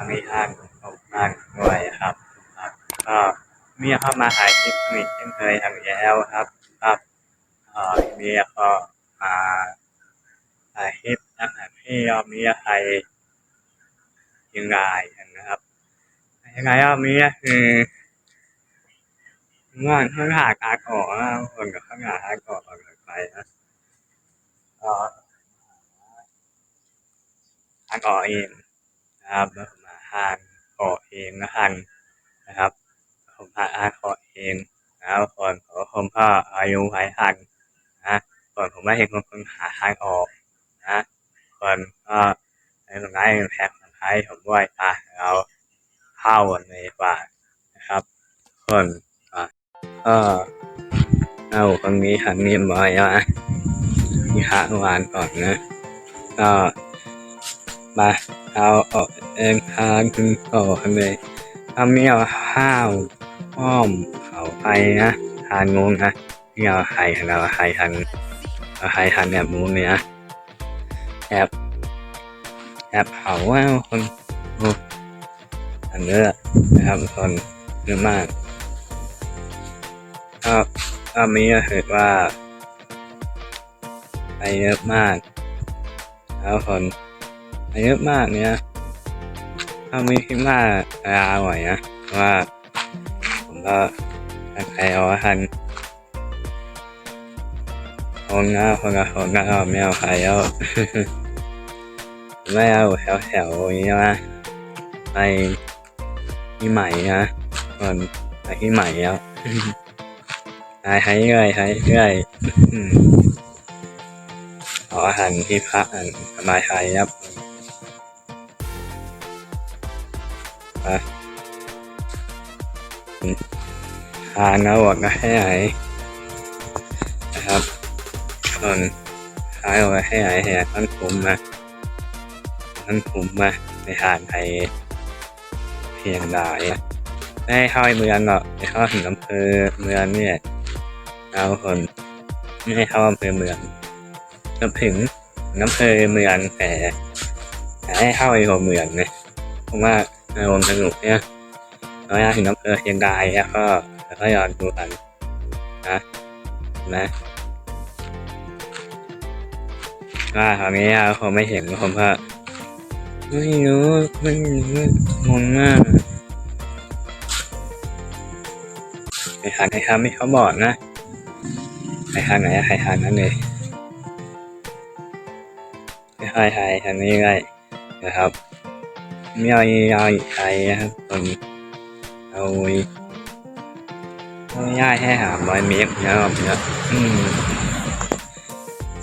ามีทานของทานด้วยครับครับก็มีเข้ามาถ่ายคลิปมิดเช่นเคยทำอีกแล้วครับครับเอ่อมีก็มาถ่ายคลิปอาหารที่รอบนี้ใครเชียงนะครับยังไงรอบนี้ก็คือง่อนข้างหาการออกนะคนกับข้างหาการออกออกไปนะก็ทางออกเองนะครับาทางออเองนะทันนะครับผมพาอาขอเองนะครับก่อนผมก็ออายุหลายทันนะก่อนผมไม่เห็นคนคนหาทางออกนะก่อนก็ในตรงนั้นแพ็คสุดท้ายผมด้วยอะเราเข้ากันเลยดีกว่านะครับส่วนอะก็เอาตรงนี้หันนี้มาไว้มีค้าวานก่อนนะก็มา เอาออกเองทางถึงต่อกันเลยทำนี้เอาข้าวอ้อมเขาไปนะทานงงนะเอาไข่เราไข่ทันเอาไข่ทันแบบมูนเลยนะแอบแอบเผาว่าคนอ้อันเนื้อนะครับคนเยอะมากก็ก็มีก็คือว่าไปเยอะมากแล้วคน เยอะมากเนี่ยถ้ามีคิดว่าลาหน่อยนะว่าผมก็ใครเอาทันคนนะคนละคนก็เอาไม่เอาใครเอาไม่เอาแถวแถวๆอย่างนี้นะไปที่ใหม่นะก่อนไปที่ใหม่แล้วหายหายเรื่อยหายเรื่อยขออาหารที่พักอันสบายไทยครับ ไปทานแล้วบอกนะให้ไหนนะครับส่วนท้ายเอาไว้ให้ไหนแห่ท่านผมมาท่านผมมาในทานไทยเพียงได้ไม่ให้เข้าเมืองหรอกไม่เข้าถึงอำเภอเมืองเนี่ยเอาคนไม่ให้เข้าอำเภอเมืองจนถึงอำเภอเมืองแต่ให้เข้าไปหัวเมืองเนี่ยเพราะว่า อารมณ์สนุกเนี่ยเราอยาถึงอำเภอเชียงรายแล้วก็แล้วก็ยอนดูกันนะนะว่าคราวนี้ผมไม่เห็นผมก็ไม่รู้ไม่รู้งงมากใครทานใครทานไม่เขาบอกนะใครทานไหนอะใครทานนั้นเลยไม่ค่อยใครทานนี้ได้นะครับ ม่เอาอีเอาอีกใครนะครับคนเอาง่ายๆให้หาร้อยเมตรนะครับเนี่ยอืม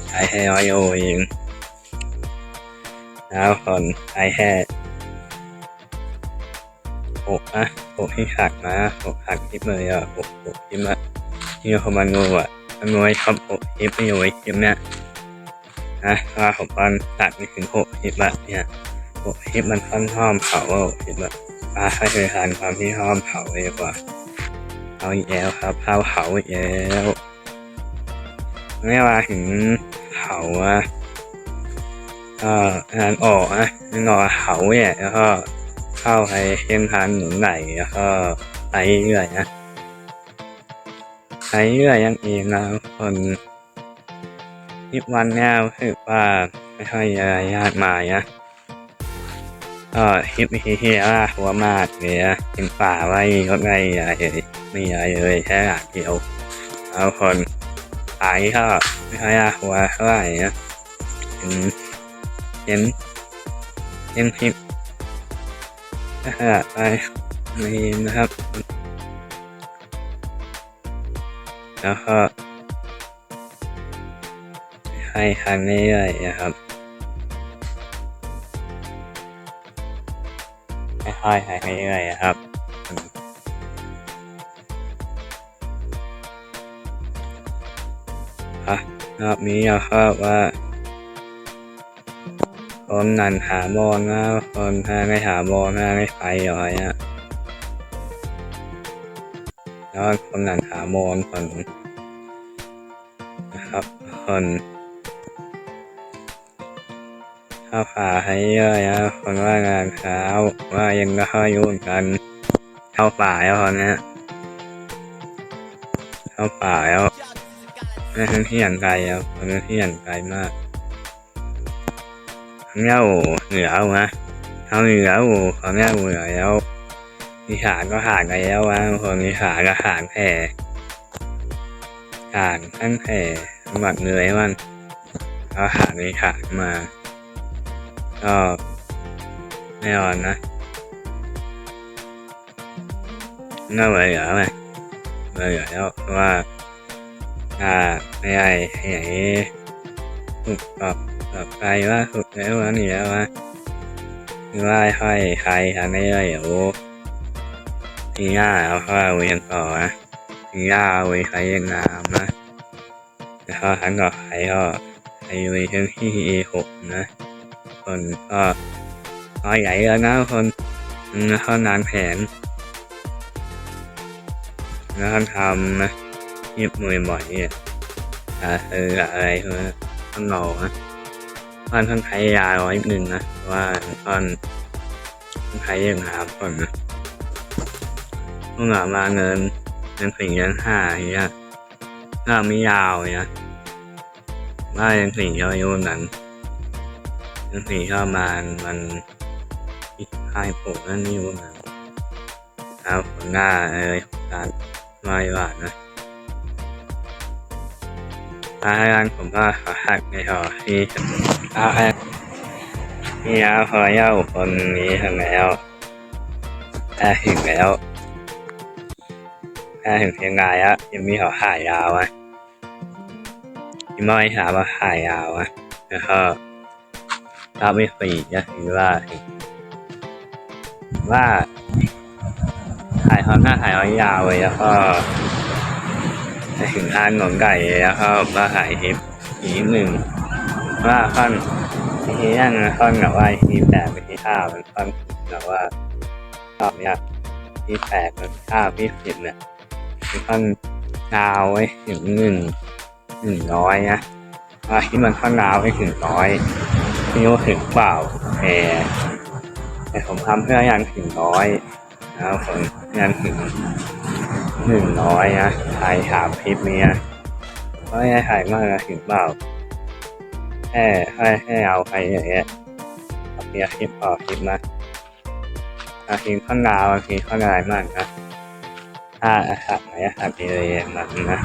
ใช้แค่ร้อยโอเองแล้วคนใช้แค่หกอะหกที่ขัดมาหกขัดคลิปเลยอะหกหกคลิปอะที่เขามางูอะมันงูไอ้ครับหกคลิปไม่อยู่ไอ้คลิปเนี้ยนะว่าผมตอนตัดไม่ถึงหกคลิปอะเนี่ย หกคลิปมันค่อนข้างเผาอะหกคลิปอะปลาให้เคยทานความที่ห้อมเผาเลยดีกว่าเอาอีกแล้วครับข้าเผาอีกแล้วไม่ว่าถึงเผาอะก็งานออกนะงอเผาเนี่ยแล้วก็เข้าไปเส้นทางหนุนไหลแล้วก็ไปเรื่อยนะไปเรื่อยยังเองนะคนทิปวันเนี่ยรู้สึกว่าไม่ค่อยจะยากมายนะ ก็คลิปนี้ที่ว่าหัวมากเลยนะเป็นป่าไว้ก็ไม่อะไรเลยไม่อะไรเลยแค่หลักเดียวเอาคนป่านี้ก็ไม่ค่อยน่าหัวเท่าไหร่นะเห็นเห็นเห็นคลิปถ้าหากไปนี่นะครับแล้วก็ให้ทันเรื่อยนะครับ ค่อยหายไปเรื่อยครับอะรอบนี้เราก็ว่าคนนั่นหาบอลนะคนถ้าไม่หาบอลถ้าไม่ไปหน่อยอะแล้วคนนั่นหาบอลคนนะครับคน ถ้าเข้าป่าให้เยอะนะคนว่างานเช้าว่ายังก็เข้ายุ่งกันเข้าป่าแล้วตอนนี้เข้าป่าแล้วนพื้นที่อย่างไกลครับพื้นที่อย่างไกลมากเขาเนี่ยโอ้เหนือเอานะเขาเหนือโอ้เขาเนี่ยเหนือแล้วอีสานก็ห่างกันแล้วนะคนอีสานก็ห่างแผ่ห่างตั้งแผ่หวัดเหนื่อยมันก็ห่างอีสานมา ก็แน่นอนนะน่าเหลือไหมเหลือแล้วว่าถ้าไม่ได้ไหนถูกตอบตอบไปว่าถูกแล้วว่านี่แล้วว่าคือว่าค่อยใครทำได้เลยเดี๋ยวทีหน้าเอาเข้าเวียนต่อนะทีหน้าเอาไว้ใครยังงามนะแล้วก็ทันต่อใครก็ใครไว้ที่ที่ A6 นะ คนก็ก็ใหญ่แล้วนะคนแล้วก็นานแผน แล้วก็ทำนะเงียบมือบ่อยเนี่ยอ่าเอออะไรเออต้องรอนะตอนท่านใช้ยาร้อยหนึ่งนะว่าตอนท่านใช้ยังหาก่อนนะเมื่อมาเงินเงินสิ่งยังห้าอย่างเงี้ยก็ไม่ยาวเนี่ยว่ายังสิ่ยาวอยู่นั้น นั่นสิก็มามันอีกค่ายผมนั่นนี่ว่ามันครับผลหน้าเอ้ยการไม่หวานนะตาให้ร้านผมก็ขอหักในหอที่ตาให้นี่นะพอเย่าคนนี้ทำแล้วถ้าถึงแล้วถ้าถึงเพียงรายอะยังมีเขาขายยาวอะที่ไม่ถามว่าขายยาวอะแล้วก็ ถ้าไม่ฟรีก็คือว่าว่าถ่ายเขาหน้าถ่ายเอายาวเลยแล้วก็ไปถึงทานหนมไก่แล้วก็มาถ่ายคลิปอีกหนึ่งว่าค่อนทีนั่นค่อนแบบว่าทีแปดไปที่ห้ามันค่อนแบบว่าตอบเนี่ยที่แปดมันห้าที่สิบเนี่ยมันค่อนยาวไว้ถึงหนึ่งหนึ่งร้อยนะว่าที่มันค่อนยาวไปถึงร้อย ไม่รู้ถึงเปล่าแต่แต่ผมทำเพื่อยังถึงร้อยนะครับผมยังถึงหนึ่งร้อยนะถ่ายถามคลิปนี้นะไม่ได้ถ่ายมากนะถึงเปล่าแค่แค่แค่เอาไปอย่างเงี้ยเมียคลิปต่อคลิปนะบางทีข้อนาวบางทีข้อนอะไรมากนะถ้าอาหารไหนอาหารดีเลยมันนะ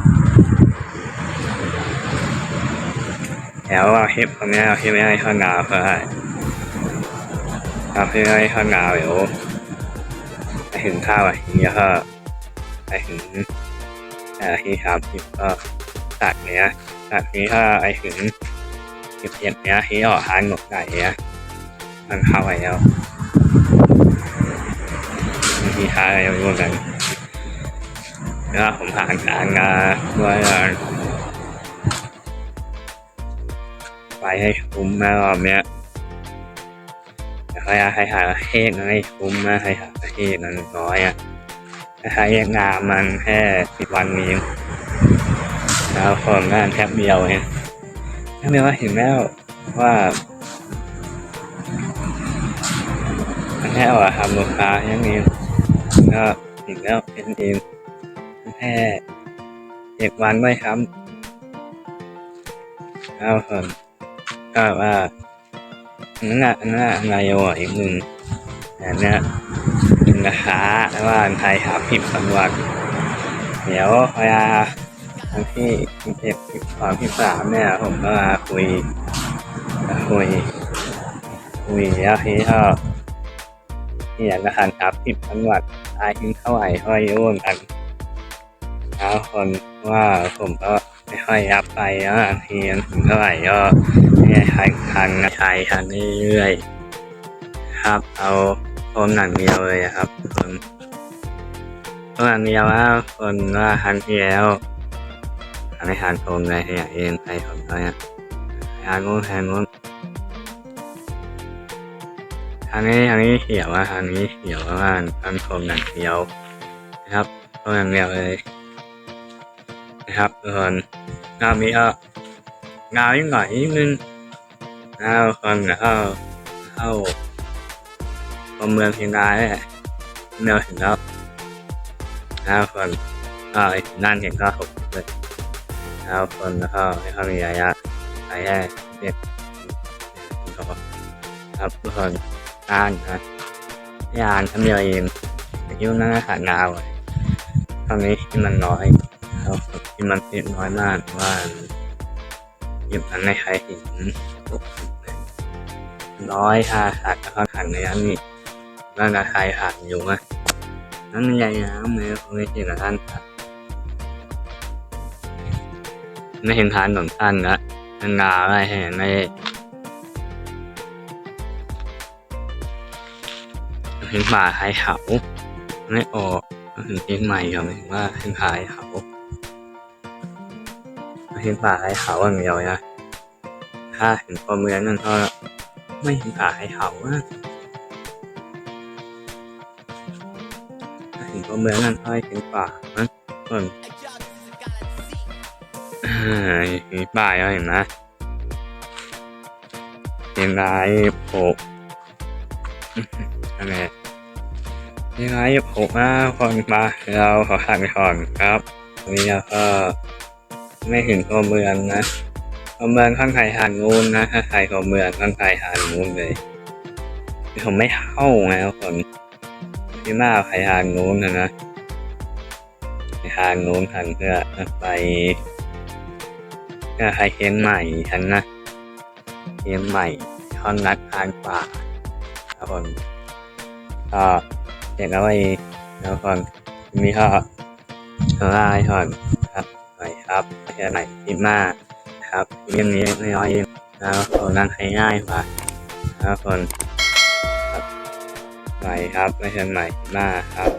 แล้วเอาคลิปตรงนี้เอาคลิปไม่ให้ข้อนาวเพื่อให้เอาคลิปไม่ให้ข้อนาวเดี๋ยวไปถึงข้าวอะทีนี้ก็ไปถึงอ่าที่ครับคลิปก็ตัดเนี้ยตัดนี้ถ้าไอถึงคลิปอย่างเนี้ยที่ออกทานหนกไก่เนี้ยมันเข้าไปแล้วมีท้าอะไรไม่รู้กันแล้วผมผ่านการงานด้วย ไปให้คุ้มนะรอบเนี้ยแต่เขาอยาให้หาเฮกให้คุ้มนะให้หาเฮกนั้นน้อยอะถ้าหาเฮกงานมันแค่สิบวันนี้แล้วคนงานแค่เดียวเองแค่เดียวเห็นแล้วว่าแค่ว่าทำลูกค้าแค่างนี้ก็เห็นแล้วเป็นเองแค่เจ็ดวันไม่ครับแล้วคน ก็ว่านั่นน่ะนั่นน่ะนายโยอีกหนึ่งแต่เนี่ยเป็นราคาว่าไทยหาผิดสำรวจเดี๋ยวเวลาวันที่เจ็ดสิบสองสิบสามเนี่ย ผมก็มาคุยคุยคุยแล้วทีก็ที่อยากจะหันหาผิดสำรวจตายทิ้งเท่าไหร่ค่อยร่วมกันแล้วคนว่าผมก็ไม่ค่อยรับไปแล้วบางทีถึงเท่าไหร่ก็ เนี่ยใช้คันใช้คันเรื่อยๆครับ เอาโฟมหนังเดียวเลยครับคนโฟมหนังเดียวว่าคนว่าครั้งที่แล้วทำให้ทานโฟมเลยอย่างเอ็นไปผมก็เนี่ยทานนู้นทานนู้นทางนี้ทางนี้เขียวว่าทางนี้เขียวว่าทานโฟมหนังเดียวนะครับโฟมหนังเดียวเลยนะครับทุกคนรอบนี้ก็งาวยิ่งหน่ยนิดนึง อ้าวคนเข้าเข้าตัวเมืองเชียงรายเนี่ยเนื้อถึงแล้วอ้าวคนก็ไอ้นั่นเห็นก็หกเลยอ้าวคนแล้วก็ไม่เขามีระยะระยะเรียครับทุกคนอ่านนะยานทำเดียวเองแต่ที่นั่นขาดงาวตอนนี้ที่มันน้อยครับที่มันติดน้อยมากว่าหยิบมันในใครเห็น ร้อยหาขาดแล้วก็ขันในอันนี้ร่างกายใครหักอยู่มั้ยนั่นใหญ่นะมือคงไม่เห็นท่านไม่เห็นทานของท่านละนันนาอะไรเห็นไม่เห็นป่าใครเขาไม่ออกเห็นเชียงใหม่ก็หมายถึงว่าเห็นผายเขาเห็นป่าใครเขาอย่างเดียวนะถ้าเห็นความเมืองนั่นก็ ไม่เห็นป่าให้เขาอะเห็นตัวเมืองนั่นค่อยเห็นป่านะส่วนอ่ามีป่าแล้วเห็นไหมเห็นไรโผล่อะไรเห็นไรผล่มาคนมาเราขอขันก่อนครับวันนี้เราก็ไม่ถึงตัวเมืองนะ ตัวเมืองข้างไทยหานงูนนะถ้าใครตัวเมืองข้างไทยหานงูนเลยผมไม่เข้าไงทุกคนที่มาใครหานงูนนะนะไปหานงูนทันเพื่อไปเพื่อใครเชียงใหม่ทันนะเชียงใหม่ท่อนรักทานป่าทุกคนก็เด็กแล้วไปแล้วก่อนมีข้อขอลาไปก่อนครับไปครับเจอกันใหม่คลิปหน้า ครับเรื่องนี้น้อยเองแล้วคนนั่งให้ง่ายกว่าครับคนครับไปครับไม่ใช่ใหม่หน้าครับ